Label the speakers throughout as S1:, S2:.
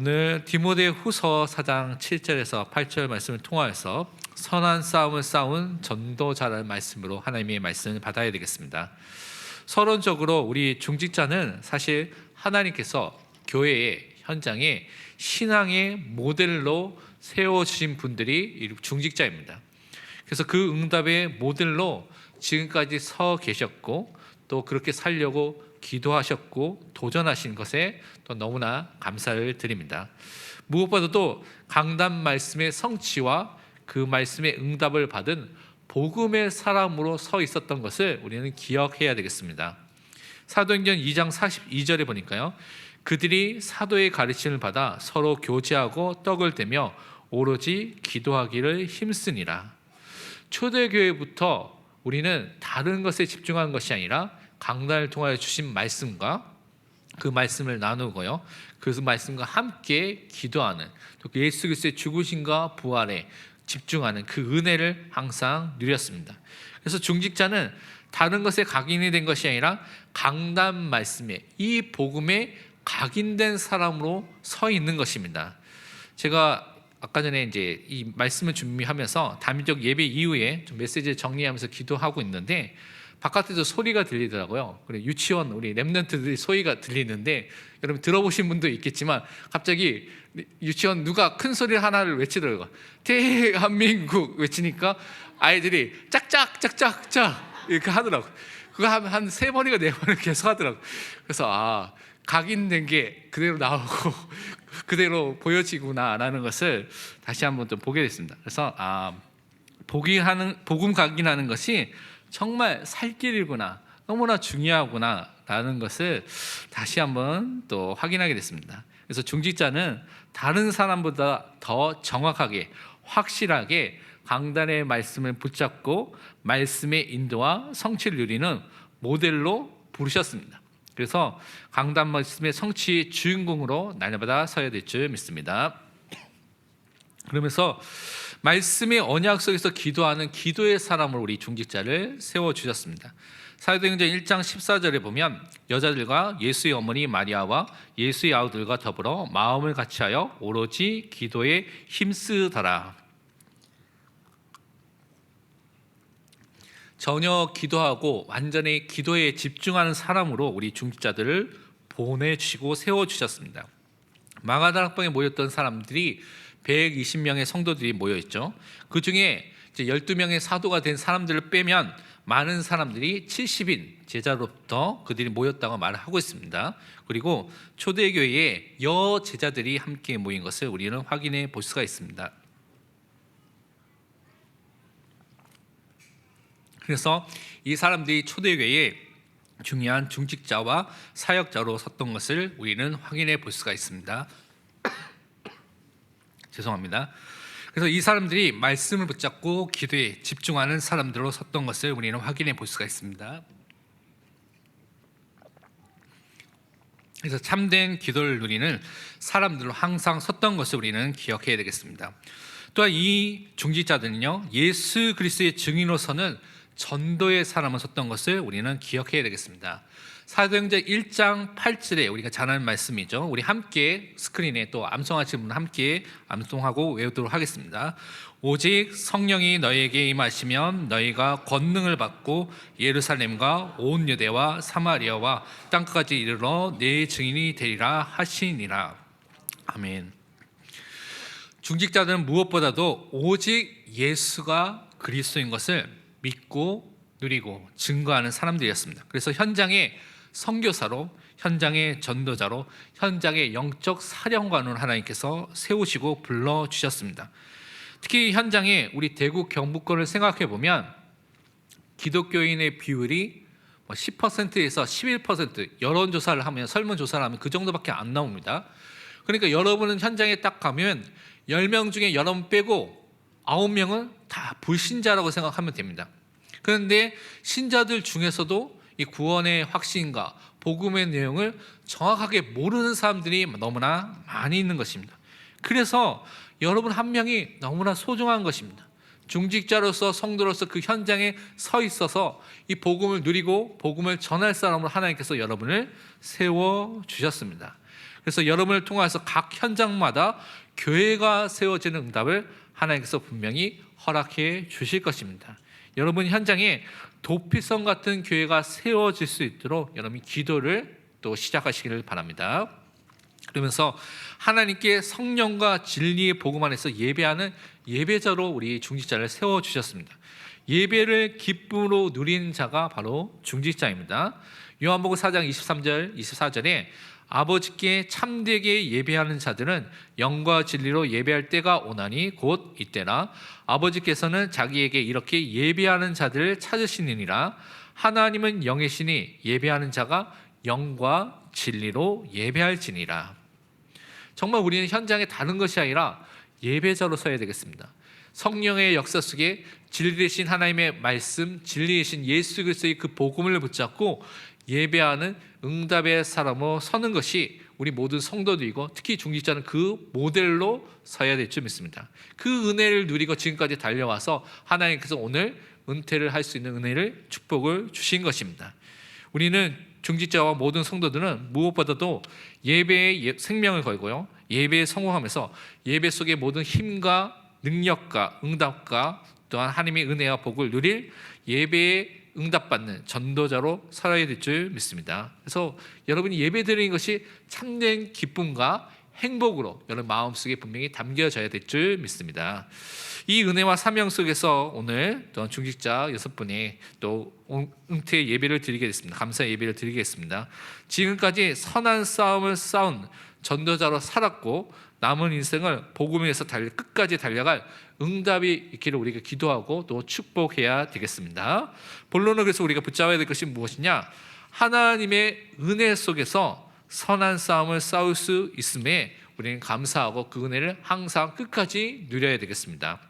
S1: 오늘 디모데 후서 4장 7절에서 8절 말씀을 통하여서 선한 싸움을 싸운 전도자라는 말씀으로 하나님의 말씀을 받아야 되겠습니다. 서론적으로 우리 중직자는 사실 하나님께서 교회의 현장에 신앙의 모델로 세워주신 분들이 이 중직자입니다. 그래서 그 응답의 모델로 지금까지 서 계셨고 또 그렇게 살려고 기도하셨고 도전하신 것에 또 너무나 감사를 드립니다. 무엇보다도 강단 말씀의 성취와 그 말씀의 응답을 받은 복음의 사람으로 서 있었던 것을 우리는 기억해야 되겠습니다. 사도행전 2장 42절에 보니까요. 그들이 사도의 가르침을 받아 서로 교제하고 떡을 떼며 오로지 기도하기를 힘쓰니라. 초대교회부터 우리는 다른 것에 집중하는 것이 아니라 강단을 통하여 주신 말씀과 그 말씀을 나누고요. 그 말씀과 함께 기도하는 또 예수 그리스도의 죽으심과 부활에 집중하는 그 은혜를 항상 누렸습니다. 그래서 중직자는 다른 것에 각인이 된 것이 아니라 강단 말씀에 이 복음에 각인된 사람으로 서 있는 것입니다. 제가 아까 전에 이제 이 말씀을 준비하면서 단민족 예배 이후에 좀 메시지를 정리하면서 기도하고 있는데 바깥에서 소리가 들리더라고요. 그래 유치원 우리 랩런트들이 소리가 들리는데 여러분 들어보신 분도 있겠지만 갑자기 유치원 누가 큰 소리 하나를 외치더라고요. 대한민국 외치니까 아이들이 짝짝 짝짝짝 이렇게 하더라고. 그거 한 세 번이가 네 번을 계속 하더라고. 그래서 아 각인된 게 그대로 나오고 그대로 보여지구나라는 것을 다시 한번 좀 보게 됐습니다. 그래서 아 복이 하는 복음 각인하는 것이 정말 살 길이구나 너무나 중요하구나 라는 것을 다시 한번 또 확인하게 됐습니다. 그래서 중직자는 다른 사람보다 더 정확하게 확실하게 강단의 말씀을 붙잡고 말씀의 인도와 성취를 누리는 모델로 부르셨습니다. 그래서 강단 말씀의 성취의 주인공으로 날마다 서야 될 줄 믿습니다. 그러면서 말씀의 언약 속에서 기도하는 기도의 사람으로 우리 중직자를 세워 주셨습니다. 사도행전 1장 14절에 보면 여자들과 예수의 어머니 마리아와 예수의 아우들과 더불어 마음을 같이하여 오로지 기도에 힘쓰더라. 전혀 기도하고 완전히 기도에 집중하는 사람으로 우리 중직자들을 보내주시고 세워주셨습니다. 마가다락방에 모였던 사람들이 120명의 성도들이 모여 있죠. 그 중에 12명의 사도가 된 사람들을 빼면 많은 사람들이 70인 제자로부터 그들이 모였다고 말을 하고 있습니다. 그리고 초대교회에 여 제자들이 함께 모인 것을 우리는 확인해 볼 수가 있습니다. 그래서 이 사람들이 초대교회에 중요한 중직자와 사역자로 섰던 것을 우리는 확인해 볼 수가 있습니다. 죄송합니다. 그래서 이 사람들이 말씀을 붙잡고 기도에 집중하는 사람들로 섰던 것을 우리는 확인해 볼 수가 있습니다. 그래서 참된 기도를 누리는 사람들로 항상 섰던 것을 우리는 기억해야 되겠습니다. 또한 이 중직자들은요 예수 그리스도의 증인으로서는 전도의 사람을 섰던 것을 우리는 기억해야 되겠습니다. 사도행전 1장 8절에 우리가 잘 아는 말씀이죠. 우리 함께 스크린에 또 암송하신 분 함께 암송하고 외우도록 하겠습니다. 오직 성령이 너에게 임하시면 너희가 권능을 받고 예루살렘과 온 유대와 사마리아와 땅까지 이르러 내 증인이 되리라 하시니라. 아멘. 중직자들은 무엇보다도 오직 예수가 그리스도인 것을 믿고 누리고 증거하는 사람들이었습니다. 그래서 현장에 선교사로 현장의 전도자로 현장의 영적 사령관으로 하나님께서 세우시고 불러 주셨습니다. 특히 현장에 우리 대구 경북권을 생각해 보면 기독교인의 비율이 10%에서 11% 여론 조사를 하면 설문 조사를 하면 그 정도밖에 안 나옵니다. 그러니까 여러분은 현장에 딱 가면 10명 중에 여러분 빼고 9명은 다 불신자라고 생각하면 됩니다. 그런데 신자들 중에서도 이 구원의 확신과 복음의 내용을 정확하게 모르는 사람들이 너무나 많이 있는 것입니다. 그래서 여러분 한 명이 너무나 소중한 것입니다. 중직자로서 성도로서 그 현장에 서 있어서 이 복음을 누리고 복음을 전할 사람으로 하나님께서 여러분을 세워 주셨습니다. 그래서 여러분을 통해서 각 현장마다 교회가 세워지는 응답을 하나님께서 분명히 허락해 주실 것입니다. 여러분 현장에 도피성 같은 교회가 세워질 수 있도록 여러분이 기도를 또 시작하시기를 바랍니다. 그러면서 하나님께 성령과 진리의 복음 안에서 예배하는 예배자로 우리 중직자를 세워 주셨습니다. 예배를 기쁨으로 누리는 자가 바로 중직자입니다. 요한복음 4장 23절 24절에 아버지께 참되게 예배하는 자들은 영과 진리로 예배할 때가 오나니 곧 이때라. 아버지께서는 자기에게 이렇게 예배하는 자들을 찾으시느니라. 하나님은 영이시니 예배하는 자가 영과 진리로 예배할지니라. 정말 우리는 현장에 다른 것이 아니라 예배자로 서야 되겠습니다. 성령의 역사 속에 진리 되신 하나님의 말씀, 진리 되신 예수 그리스도의 그 복음을 붙잡고 예배하는 응답의 사람으로 서는 것이 우리 모든 성도들이고 특히 중직자는 그 모델로 서야 될 줄 믿습니다. 그 은혜를 누리고 지금까지 달려와서 하나님께서 오늘 은퇴를 할 수 있는 은혜를 축복을 주신 것입니다. 우리는 중직자와 모든 성도들은 무엇보다도 예배에 예- 생명을 걸고요. 예배에 성공하면서 예배 속의 모든 힘과 능력과 응답과 또한 하나님의 은혜와 복을 누릴 예배에 응답받는 전도자로 살아야 될 줄 믿습니다. 그래서 여러분이 예배 드리는 것이 참된 기쁨과 행복으로 여러분 마음속에 분명히 담겨져야 될 줄 믿습니다. 이 은혜와 사명 속에서 오늘 또 중직자 여섯 분이 또 은퇴 예배를 드리게 됐습니다. 감사 예배를 드리겠습니다. 지금까지 선한 싸움을 싸운 전도자로 살았고 남은 인생을 복음 위해서 달려 끝까지 달려갈 응답이 있기를 우리가 기도하고 또 축복해야 되겠습니다. 본론은 그래서 우리가 붙잡아야 될 것이 무엇이냐? 하나님의 은혜 속에서 선한 싸움을 싸울 수 있음에 우리는 감사하고 그 은혜를 항상 끝까지 누려야 되겠습니다.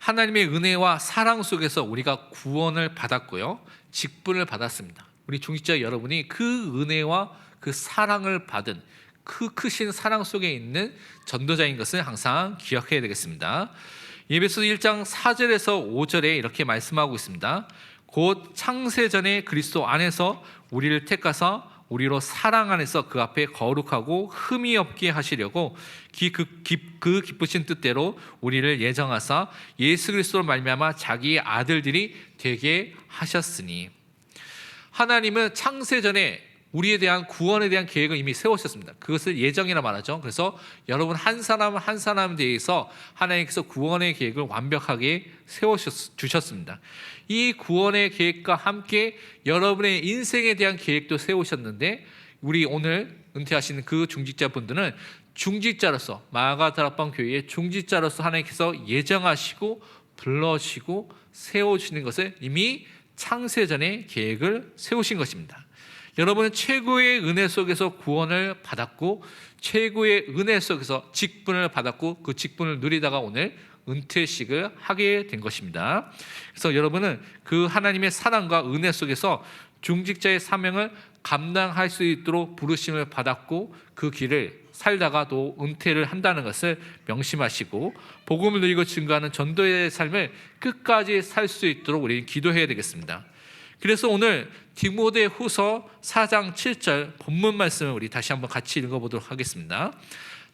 S1: 하나님의 은혜와 사랑 속에서 우리가 구원을 받았고요. 직분을 받았습니다. 우리 중직자 여러분이 그 은혜와 그 사랑을 받은 그 크신 사랑 속에 있는 전도자인 것을 항상 기억해야 되겠습니다. 예배소 1장 4절에서 5절에 이렇게 말씀하고 있습니다. 곧 창세 전에 그리스도 안에서 우리를 택하사 우리로 사랑 안에서 그 앞에 거룩하고 흠이 없게 하시려고 기, 그, 기, 그 기쁘신 뜻대로 우리를 예정하사 예수 그리스도로 말미암아 자기의 아들들이 되게 하셨으니. 하나님은 창세 전에 우리에 대한 구원에 대한 계획을 이미 세우셨습니다. 그것을 예정이라 말하죠. 그래서 여러분 한 사람 한 사람 대해서 하나님께서 구원의 계획을 완벽하게 세워 주셨습니다. 이 구원의 계획과 함께 여러분의 인생에 대한 계획도 세우셨는데 우리 오늘 은퇴하시는 그 중직자분들은 중직자로서 마가다락방 교회의 중직자로서 하나님께서 예정하시고 불러시고 세워주시는 것을 이미 창세전에 계획을 세우신 것입니다. 여러분은 최고의 은혜 속에서 구원을 받았고 최고의 은혜 속에서 직분을 받았고 그 직분을 누리다가 오늘 은퇴식을 하게 된 것입니다. 그래서 여러분은 그 하나님의 사랑과 은혜 속에서 중직자의 사명을 감당할 수 있도록 부르심을 받았고 그 길을 살다가 또 은퇴를 한다는 것을 명심하시고 복음을 누리고 증거하는 전도의 삶을 끝까지 살 수 있도록 우리는 기도해야 되겠습니다. 그래서 오늘 디모데 후서 4장 7절 본문 말씀을 우리 다시 한번 같이 읽어보도록 하겠습니다.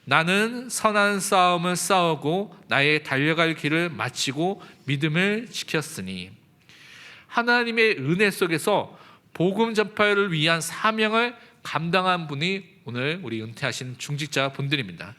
S1: 나는 선한 싸움을 싸우고 나의 달려갈 길을 마치고 믿음을 지켰으니 하나님의 은혜 속에서 복음 전파를 위한 사명을 감당한 분이 오늘 우리 은퇴하신 중직자 분들입니다.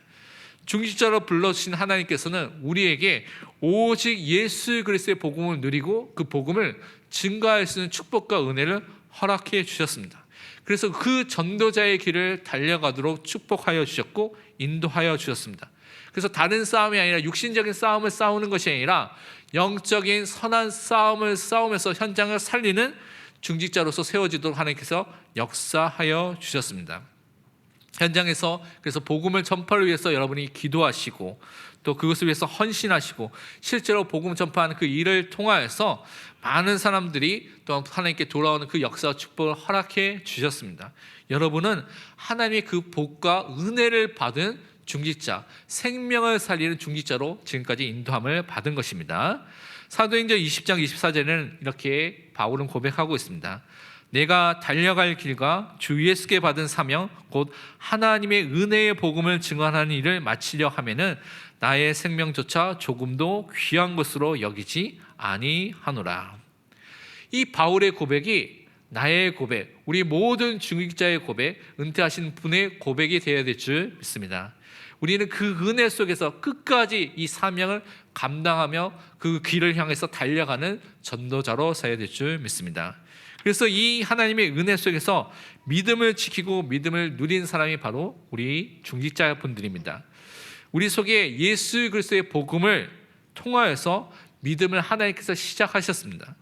S1: 중직자로 불러주신 하나님께서는 우리에게 오직 예수 그리스도의 복음을 누리고 그 복음을 증거할 수 있는 축복과 은혜를 허락해 주셨습니다. 그래서 그 전도자의 길을 달려가도록 축복하여 주셨고 인도하여 주셨습니다. 그래서 다른 싸움이 아니라 육신적인 싸움을 싸우는 것이 아니라 영적인 선한 싸움을 싸우면서 현장을 살리는 중직자로서 세워지도록 하나님께서 역사하여 주셨습니다. 현장에서 그래서 복음을 전파를 위해서 여러분이 기도하시고 또 그것을 위해서 헌신하시고 실제로 복음 전파하는 그 일을 통하여서 많은 사람들이 또 하나님께 돌아오는 그 역사와 축복을 허락해 주셨습니다. 여러분은 하나님의 그 복과 은혜를 받은 중직자, 생명을 살리는 중직자로 지금까지 인도함을 받은 것입니다. 사도행전 20장 24절에는 이렇게 바울은 고백하고 있습니다. 내가 달려갈 길과 주 예수께 받은 사명 곧 하나님의 은혜의 복음을 증언하는 일을 마치려 하면은 나의 생명조차 조금도 귀한 것으로 여기지 아니하노라. 이 바울의 고백이 나의 고백, 우리 모든 중직자의 고백, 은퇴하신 분의 고백이 되어야 될 줄 믿습니다. 우리는 그 은혜 속에서 끝까지 이 사명을 감당하며 그 길을 향해서 달려가는 전도자로 서야 될 줄 믿습니다. 그래서 이 하나님의 은혜 속에서 믿음을 지키고 믿음을 누린 사람이 바로 우리 중직자 분들입니다. 우리 속에 예수 그리스도의 복음을 통하여서 믿음을 하나님께서 시작하셨습니다.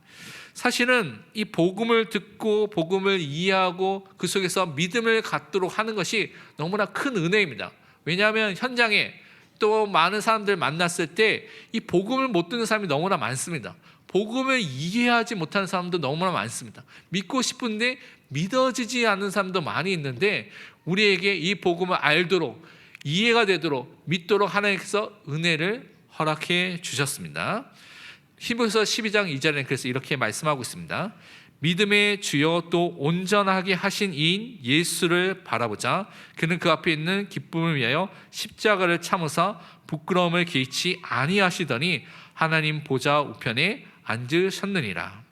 S1: 사실은 이 복음을 듣고 복음을 이해하고 그 속에서 믿음을 갖도록 하는 것이 너무나 큰 은혜입니다. 왜냐하면 현장에 또 많은 사람들 만났을 때 이 복음을 못 듣는 사람이 너무나 많습니다. 복음을 이해하지 못하는 사람도 너무나 많습니다. 믿고 싶은데 믿어지지 않는 사람도 많이 있는데 우리에게 이 복음을 알도록 이해가 되도록 믿도록 하나님께서 은혜를 허락해 주셨습니다. 히브리서 12장 2절에는 그래서 이렇게 말씀하고 있습니다. 믿음의 주여 또 온전하게 하신 이인 예수를 바라보자. 그는 그 앞에 있는 기쁨을 위하여 십자가를 참으사 부끄러움을 개의치 아니하시더니 하나님 보좌 우편에 앉으셨느니라.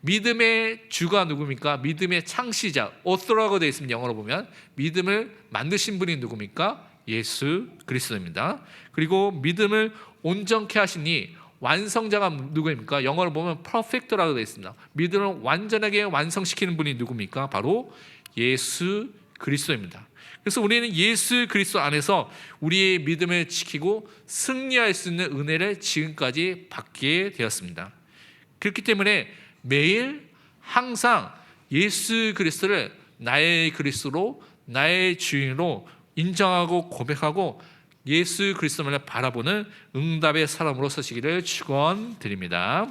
S1: 믿음의 주가 누굽니까? 믿음의 창시자, 오토라고 되어 있습니다. 영어로 보면 믿음을 만드신 분이 누굽니까? 예수 그리스도입니다. 그리고 믿음을 온전케 하시니 완성자가 누구입니까? 영어로 보면 perfect라고 되어 있습니다. 믿음을 완전하게 완성시키는 분이 누굽니까? 바로 예수 그리스도입니다. 그래서 우리는 예수 그리스도 안에서 우리의 믿음을 지키고 승리할 수 있는 은혜를 지금까지 받게 되었습니다. 그렇기 때문에 매일 항상 예수 그리스도를 나의 그리스도로 나의 주인으로 인정하고 고백하고 예수 그리스도만을 바라보는 응답의 사람으로 서시기를 축원드립니다.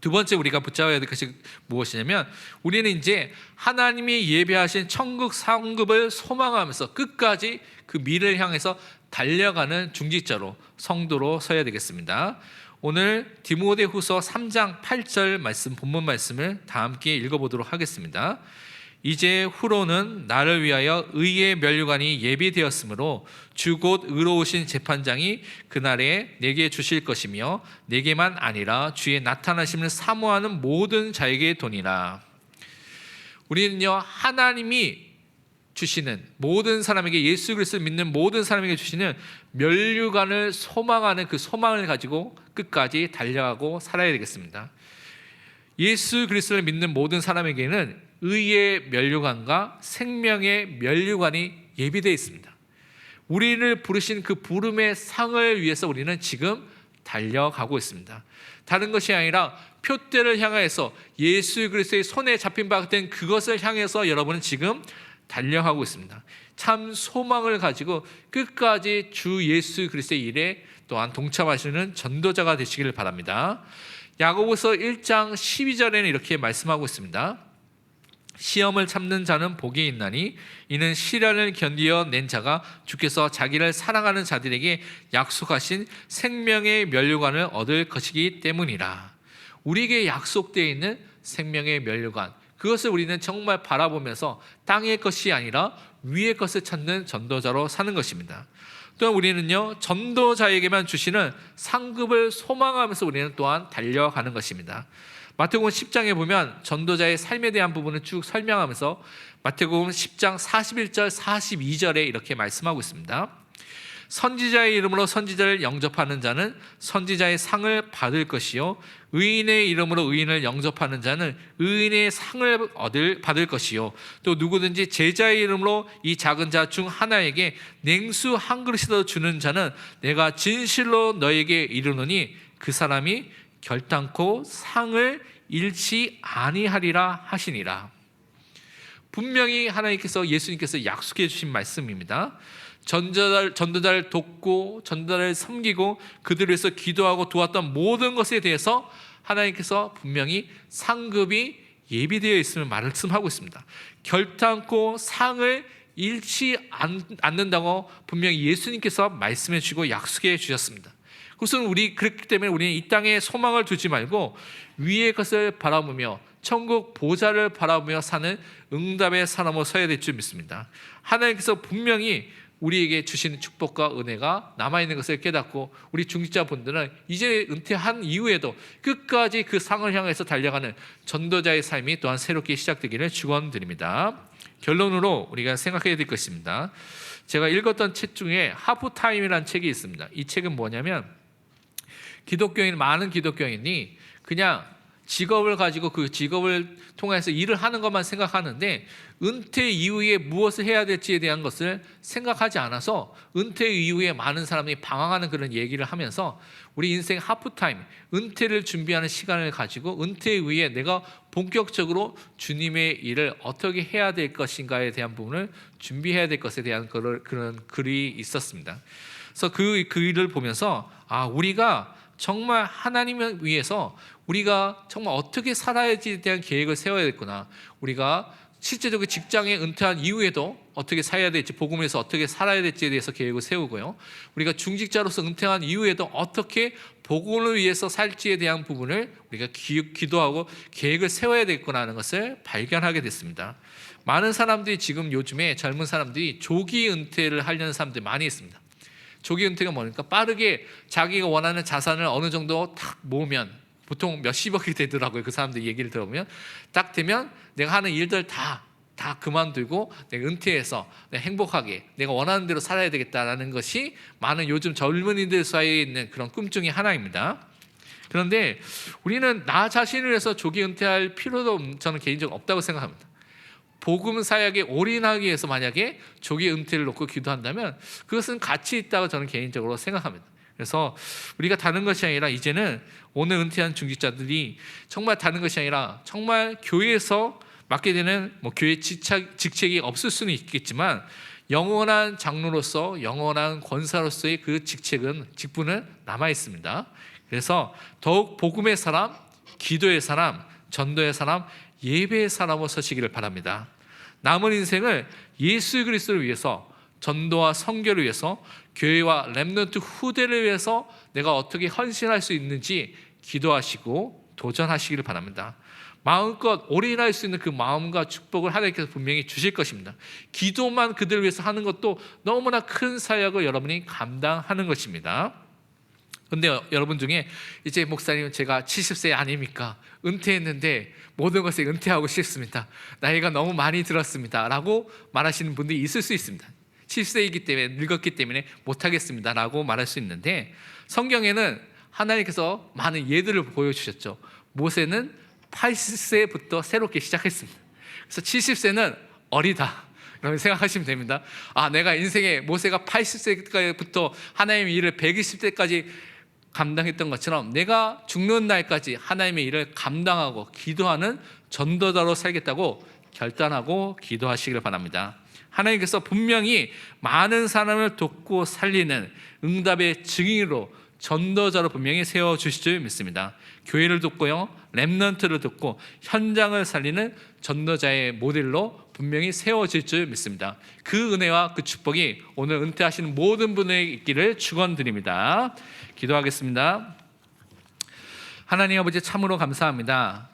S1: 두 번째 우리가 붙잡아야 될 것이 무엇이냐면 우리는 이제 하나님이 예배하신 천국 상급을 소망하면서 끝까지 그 미래를 향해서 달려가는 중직자로 성도로 서야 되겠습니다. 오늘 디모데후서 3장 8절 말씀 본문 말씀을 다 함께 읽어보도록 하겠습니다. 이제 후로는 나를 위하여 의의 면류관이 예비되었으므로 주 곧 의로우신 재판장이 그날에 내게 주실 것이며 내게만 아니라 주의 나타나심을 사모하는 모든 자에게 도니라. 우리는요 하나님이 주시는 모든 사람에게 예수 그리스도를 믿는 모든 사람에게 주시는 면류관을 소망하는 그 소망을 가지고 끝까지 달려가고 살아야 되겠습니다. 예수 그리스도를 믿는 모든 사람에게는 의의 면류관과 생명의 면류관이 예비되어 있습니다. 우리를 부르신 그 부름의 상을 위해서 우리는 지금 달려가고 있습니다. 다른 것이 아니라 표대를 향해서 예수 그리스도의 손에 잡힌 바 같은 그것을 향해서 여러분은 지금 달려가고 있습니다. 참 소망을 가지고 끝까지 주 예수 그리스도의 일에 또한 동참하시는 전도자가 되시기를 바랍니다. 야고보서 1장 12절에는 이렇게 말씀하고 있습니다. 시험을 참는 자는 복이 있나니 이는 시련을 견디어 낸 자가 주께서 자기를 사랑하는 자들에게 약속하신 생명의 면류관을 얻을 것이기 때문이라. 우리에게 약속되어 있는 생명의 면류관 그것을 우리는 정말 바라보면서 땅의 것이 아니라 위의 것을 찾는 전도자로 사는 것입니다. 또한 우리는요 전도자에게만 주시는 상급을 소망하면서 우리는 또한 달려가는 것입니다. 마태복음 10장에 보면 전도자의 삶에 대한 부분을 쭉 설명하면서 마태복음 10장 41절 42절에 이렇게 말씀하고 있습니다. 선지자의 이름으로 선지자를 영접하는 자는 선지자의 상을 받을 것이요 의인의 이름으로 의인을 영접하는 자는 의인의 상을 얻을 받을 것이요 또 누구든지 제자의 이름으로 이 작은 자 중 하나에게 냉수 한 그릇이라도 주는 자는 내가 진실로 너에게 이르노니 그 사람이 결단코 상을 잃지 아니하리라 하시니라. 분명히 하나님께서 예수님께서 약속해 주신 말씀입니다. 전도자를, 전도자를 돕고 전도자를 섬기고 그들을 위해서 기도하고 도왔던 모든 것에 대해서 하나님께서 분명히 상급이 예비되어 있음을 말씀하고 있습니다. 결단코 상을 잃지 않는다고 분명히 예수님께서 말씀해 주고 약속해 주셨습니다. 그것은 우리 그렇기 때문에 우리는 이 땅에 소망을 두지 말고 위의 것을 바라보며 천국 보좌를 바라보며 사는 응답의 사람으로 서야 될 줄 믿습니다. 하나님께서 분명히 우리에게 주시는 축복과 은혜가 남아 있는 것을 깨닫고 우리 중직자분들은 이제 은퇴한 이후에도 끝까지 그 상을 향해서 달려가는 전도자의 삶이 또한 새롭게 시작되기를 축원드립니다. 결론으로 우리가 생각해야 될 것입니다. 제가 읽었던 책 중에 하프타임이라는 책이 있습니다. 이 책은 뭐냐면 기독교인 많은 기독교인이 그냥 직업을 가지고 그 직업을 통해서 일을 하는 것만 생각하는데 은퇴 이후에 무엇을 해야 될지에 대한 것을 생각하지 않아서 은퇴 이후에 많은 사람들이 방황하는 그런 얘기를 하면서 우리 인생 하프타임 은퇴를 준비하는 시간을 가지고 은퇴 이후에 내가 본격적으로 주님의 일을 어떻게 해야 될 것인가에 대한 부분을 준비해야 될 것에 대한 그런 글이 있었습니다. 그래서 그 글을 보면서 아 우리가 정말 하나님을 위해서 우리가 정말 어떻게 살아야지에 대한 계획을 세워야 겠구나. 우리가 실제적으로 직장에 은퇴한 이후에도 어떻게 살아야 될지 복음에서 어떻게 살아야 될지에 대해서 계획을 세우고요. 우리가 중직자로서 은퇴한 이후에도 어떻게 복음을 위해서 살지에 대한 부분을 우리가 기, 기도하고 계획을 세워야 하는 것을 발견하게 됐습니다. 많은 사람들이 지금 요즘에 젊은 사람들이 조기 은퇴를 하려는 사람들이 많이 있습니다. 조기 은퇴가 뭐니까 빠르게 자기가 원하는 자산을 어느 정도 탁 모으면 보통 몇십억이 되더라고요. 그 사람들 얘기를 들어보면 딱 되면 내가 하는 일들 다다 그만두고 내가 은퇴해서 내가 행복하게 내가 원하는 대로 살아야 되겠다라는 것이 많은 요즘 젊은이들 사이에 있는 그런 꿈 중에 하나입니다. 그런데 우리는 나 자신을 위해서 조기 은퇴할 필요도 저는 개인적으로 없다고 생각합니다. 복음 사역에 올인하기 위해서 만약에 조기 은퇴를 놓고 기도한다면 그것은 가치 있다고 저는 개인적으로 생각합니다. 그래서 우리가 다른 것이 아니라 이제는 오늘 은퇴한 중직자들이 정말 다른 것이 아니라 정말 교회에서 맡게 되는 뭐 교회 직책, 직책이 없을 수는 있겠지만 영원한 장로로서 영원한 권사로서의 그 직책은 직분은 남아 있습니다. 그래서 더욱 복음의 사람, 기도의 사람, 전도의 사람, 예배의 사람으로 서시기를 바랍니다. 남은 인생을 예수 그리스도를 위해서 전도와 선교를 위해서 교회와 렘넌트 후대를 위해서 내가 어떻게 헌신할 수 있는지 기도하시고 도전하시기를 바랍니다. 마음껏 올인할 수 있는 그 마음과 축복을 하나님께서 분명히 주실 것입니다. 기도만 그들을 위해서 하는 것도 너무나 큰 사역을 여러분이 감당하는 것입니다. 근데 여러분 중에 이제 목사님 제가 70세 아닙니까? 은퇴했는데 모든 것을 은퇴하고 싶습니다. 나이가 너무 많이 들었습니다. 라고 말하시는 분들이 있을 수 있습니다. 70세이기 때문에 늙었기 때문에 못하겠습니다. 라고 말할 수 있는데 성경에는 하나님께서 많은 예들을 보여주셨죠. 모세는 80세부터 새롭게 시작했습니다. 그래서 70세는 어리다. 라고 생각하시면 됩니다. 아, 내가 인생에 모세가 80세부터 하나님의 일을 120세까지 감당했던 것처럼 내가 죽는 날까지 하나님의 일을 감당하고 기도하는 전도자로 살겠다고 결단하고 기도하시기를 바랍니다. 하나님께서 분명히 많은 사람을 돕고 살리는 응답의 증인으로 전도자로 분명히 세워 주실 줄 믿습니다. 교회를 돕고요, 렘넌트를 돕고 현장을 살리는 전도자의 모델로 분명히 세워질 줄 믿습니다. 그 은혜와 그 축복이 오늘 은퇴하시는 모든 분에게 있기를 축원드립니다. 기도하겠습니다. 하나님 아버지 참으로 감사합니다.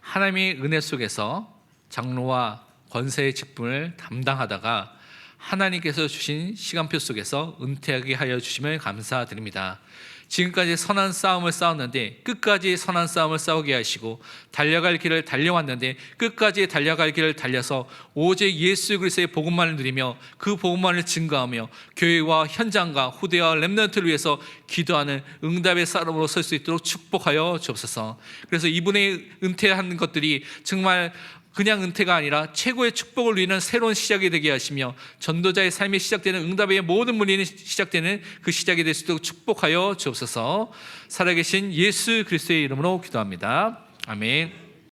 S1: 하나님의 은혜 속에서 장로와 권세의 직분을 담당하다가 하나님께서 주신 시간표 속에서 은퇴하게 하여 주시면 감사드립니다. 지금까지 선한 싸움을 싸웠는데 끝까지 선한 싸움을 싸우게 하시고 달려갈 길을 달려왔는데 끝까지 달려갈 길을 달려서 오직 예수 그리스도의 복음만을 누리며 그 복음만을 증거하며 교회와 현장과 후대와 렘넌트를 위해서 기도하는 응답의 사람으로 설 수 있도록 축복하여 주옵소서. 그래서 이분의 은퇴한 것들이 정말 그냥 은퇴가 아니라 최고의 축복을 누리는 새로운 시작이 되게 하시며 전도자의 삶이 시작되는 응답의 모든 문이 시작되는 그 시작이 될 수 있도록 축복하여 주옵소서. 살아계신 예수 그리스도의 이름으로 기도합니다. 아멘.